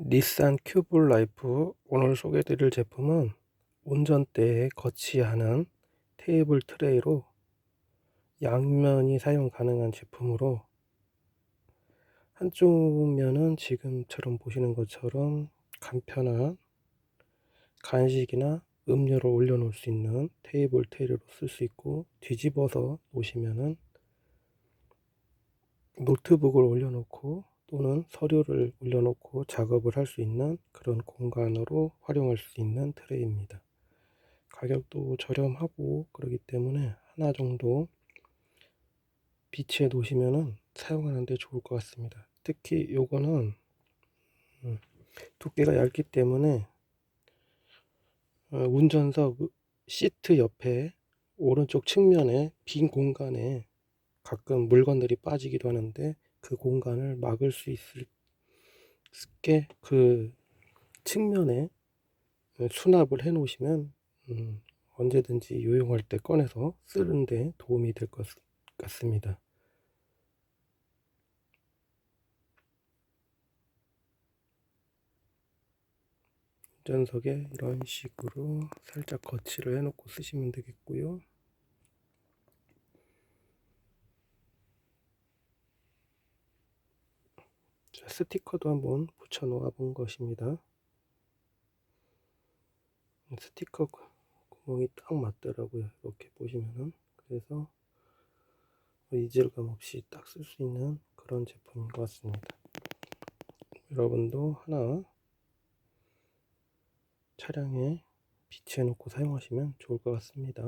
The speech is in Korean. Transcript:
닛산 큐브 라이프 오늘 소개해드릴 제품은 운전대에 거치하는 테이블 트레이로 양면이 사용 가능한 제품으로 한쪽 면은 지금처럼 보시는 것처럼 간편한 간식이나 음료를 올려놓을 수 있는 테이블 트레이로 쓸 수 있고 뒤집어서 놓으시면은 노트북을 올려놓고 또는 서류를 올려놓고 작업을 할 수 있는 그런 공간으로 활용할 수 있는 트레이입니다. 가격도 저렴하고 그러기 때문에 하나 정도 비치해 놓으시면은 사용하는데 좋을 것 같습니다. 특히 요거는 음, 두께가 얇기 때문에 어, 운전석 시트 옆에 오른쪽 측면에 빈 공간에 가끔 물건들이 빠지기도 하는데 그 공간을 막을 수 있을 게그 측면에 수납을 해 놓으시면 음, 언제든지 요용할 때 꺼내서 쓰는데 도움이 될 것 같습니다. 운전석에 이런 식으로 살짝 거치를 해 놓고 쓰시면 되겠고요. 스티커도 한번 붙여 놓아 본 것입니다. 스티커 구멍이 딱 맞더라고요. 이렇게 보시면은. 그래서 이질감 없이 딱 쓸 수 있는 그런 제품인 것 같습니다. 여러분도 하나 차량에 비치해 놓고 사용하시면 좋을 것 같습니다.